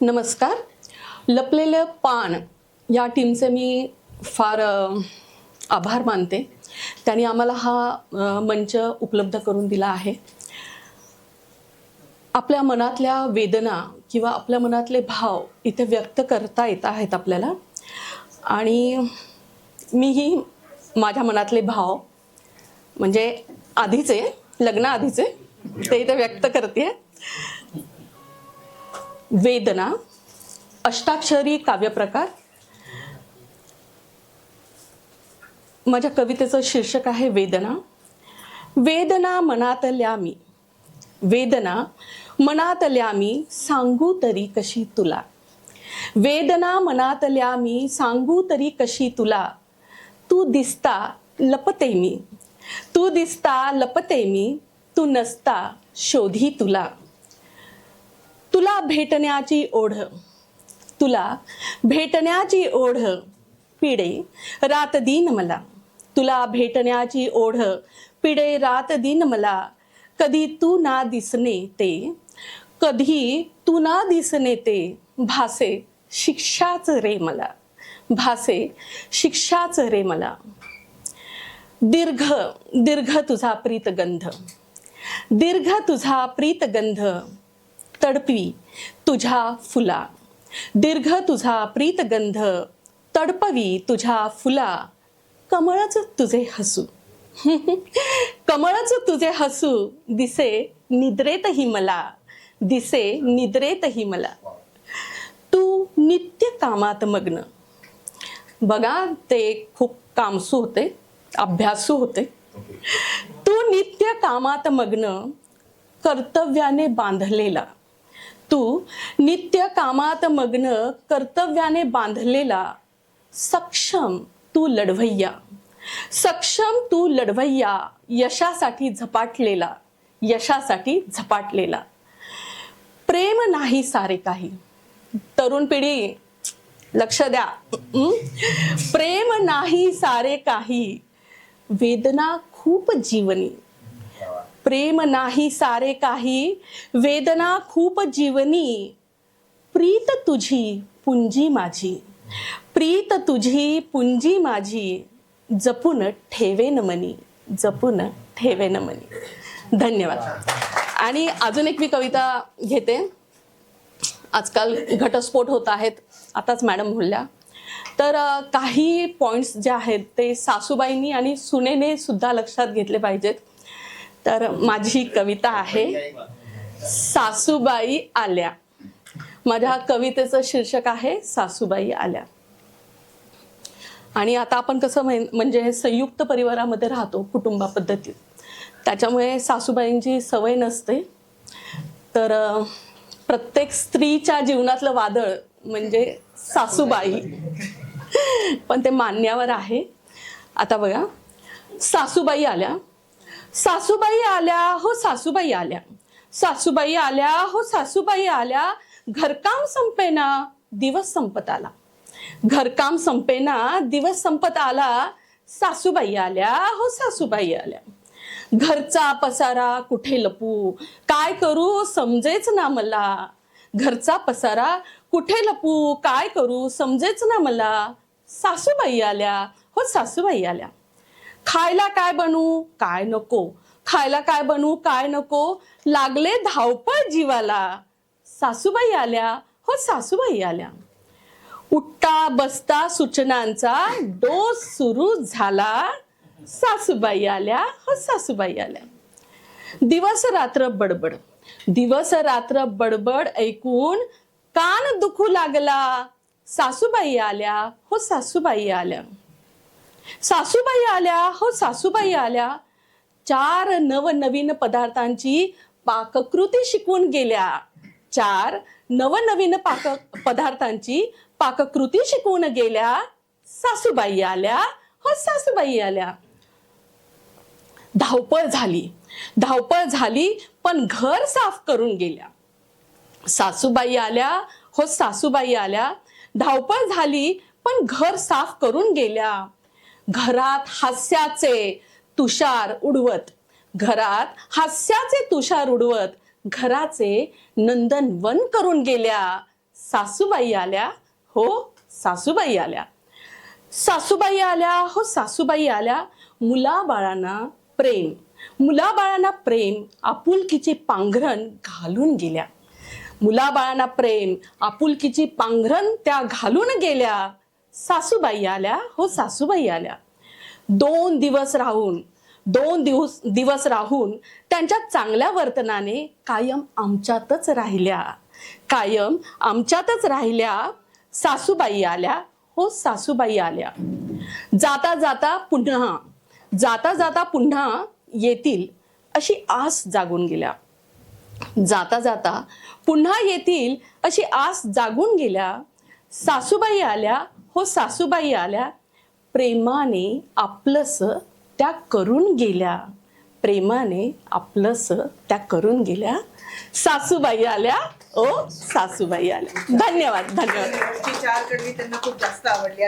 नमस्कार. लपलेलं पान या टीमचे मी फार आभार मानते. त्यांनी आम्हाला हा मंच उपलब्ध करून दिला आहे. आपल्या मनातल्या वेदना किंवा आपल्या मनातले भाव इथे व्यक्त करता येत आहेत आपल्याला. आणि मीही माझ्या मनातले भाव म्हणजे आधीचे लग्नाआधीचे ते इथे व्यक्त करते वेदना अष्टाक्षरी काव्यप्रकार. माझ्या कवितेचं शीर्षक आहे वेदना. वेदना मनातल्या मी. वेदना मनातल्या मी सांगू तरी कशी तुला? वेदना मनातल्या मी सांगू तरी कशी तुला? तू दिसता लपते मी. तू दिसता लपते मी. तू नसता शोधी तुला. तुला भेटण्याची ओढ. तुला भेटण्याची ओढ. पिढे रात दिन मला. तुला भेटण्याची ओढ. पिडे रात दिन मला. कधी तू ना दिसणे ते. कधी तू ना दिसणे ते. भासे शिक्षाच रे मला. भासे शिक्षाच रे मला. दीर्घ दीर्घ तुझा प्रीतगंध. दीर्घ तुझा प्रीतगंध. तडपवी तुझ्या फुला. दीर्घ तुझा प्रीतगंध तडपवी तुझ्या फुला. कमळच तुझे हसू. कमळच तुझे हसू. दिसे निद्रेतही मला. दिसे निद्रेतही मला. तू नित्य कामात मग्न. बघा ते खूप कामसू होते अभ्यासू होते. तू नित्य कामात मग्न कर्तव्याने बांधलेला. तू नित्य कामात मग्न कर्तव्याने बांधलेला सक्षम तू लढवय्या. सक्षम तू लढवय्या यशासाठी झपाटलेला यशासाठी झपाटलेला. प्रेम नाही सारे काही. तरुण पिढी लक्ष द्या. प्रेम नाही सारे काही. वेदना खूप जीवनी. प्रेम नाही सारे काही. वेदना खूप जीवनी. प्रीत तुझी पुंजी माझी. प्रीत तुझी पुंजी माझी. जपून ठेवेन मनी. जपून ठेवेन मनी. धन्यवाद. आणि अजून एक मी कविता घेते. आजकाल घटस्फोट होत आहेत. आताच मॅडम बोलल्या. तर काही पॉईंट्स जे आहेत ते सासूबाईंनी आणि सुनेने सुद्धा लक्षात घेतले पाहिजेत. तर माझी कविता आहे सासूबाई आल्या. माझ्या कवितेचं शीर्षक आहे सासूबाई आल्या. आणि आता आपण कसं म्हण- म्हणजे हे संयुक्त परिवारामध्ये राहतो कुटुंबा पद्धतीत त्याच्यामुळे सासूबाईंची सवय नसते. तर प्रत्येक स्त्रीच्या जीवनातलं वादळ म्हणजे सासूबाई. पण ते मान्यावर आहे. आता बघा सासूबाई आल्या. सासूबाई आल्या हो सासूबाई आल्या. सासूबाई आल्या हो सासूबाई आल्या. घरकाम संपेना दिवस संपत आला. घरकाम संपेना दिवस संपत आला. सासूबाई आल्या हो सासूबाई आल्या. घरचा पसारा कुठे लपू? काय करू समजेच ना मला. घरचा पसारा कुठे लपू? काय करू समजेच ना मला. सासूबाई आल्या हो सासूबाई आल्या. खायला काय बनू काय नको. खायला काय बनू काय नको? लागले धावपळ जीवाला. सासूबाई आल्या. हो सासूबाई आल्या. उठता बसता सूचनांचा डोस सुरू झाला. सासूबाई आल्या. हो सासूबाई आल्या. दिवस रात्र बडबड. दिवस रात्र बडबड ऐकून कान दुखू लागला. सासूबाई आल्या. हो सासूबाई आल्या. सासूबाई आल्या. हो सासूबाई आल्या. चार नवनवीन पदार्थांची पाककृती शिकवून गेल्या. चार नवनवीन पाक पदार्थांची पाककृती शिकवून गेल्या. सासूबाई आल्या. हो सासूबाई आल्या. धावपळ झाली. धावपळ झाली पण घर साफ करून गेल्या. सासूबाई आल्या. हो सासूबाई आल्या. धावपळ झाली पण घर साफ करून गेल्या. घरात हास्याचे तुषार उडवत. घरात हास्याचे तुषार उडवत. घराचे नंदनवन करून गेल्या. सासूबाई आल्या. हो सासूबाई आल्या. सासूबाई आल्या. हो सासूबाई आल्या. मुलाबाळांना प्रेम. मुलाबाळांना प्रेम आपुलकीची पांघरण घालून गेल्या. मुलाबाळांना प्रेम आपुलकीची पांघरण त्या घालून गेल्या. सासूबाई आल्या. हो सासूबाई आल्या. दोन दिवस राहून दोन दिवस दिवस राहून त्यांच्या चांगल्या वर्तनाने कायम आमच्यातच राहिल्या. कायम आमच्यातच राहिल्या. सासूबाई आल्या. हो सासूबाई आल्या. जाता जाता पुन्हा जाता जाता पुन्हा येतील अशी आस जागून गेल्या. जाता जाता पुन्हा येतील अशी आस जागून गेल्या. सासूबाई आल्या. हो सासूबाई आल्या. प्रेमाने आपलंसं त्या करून गेल्या. प्रेमाने आपलंसं त्या करून गेल्या. सासूबाई आल्या. ओ सासूबाई आल्या. धन्यवाद धन्यवाद. चार कडवी त्यांना खूप जास्त आवडली.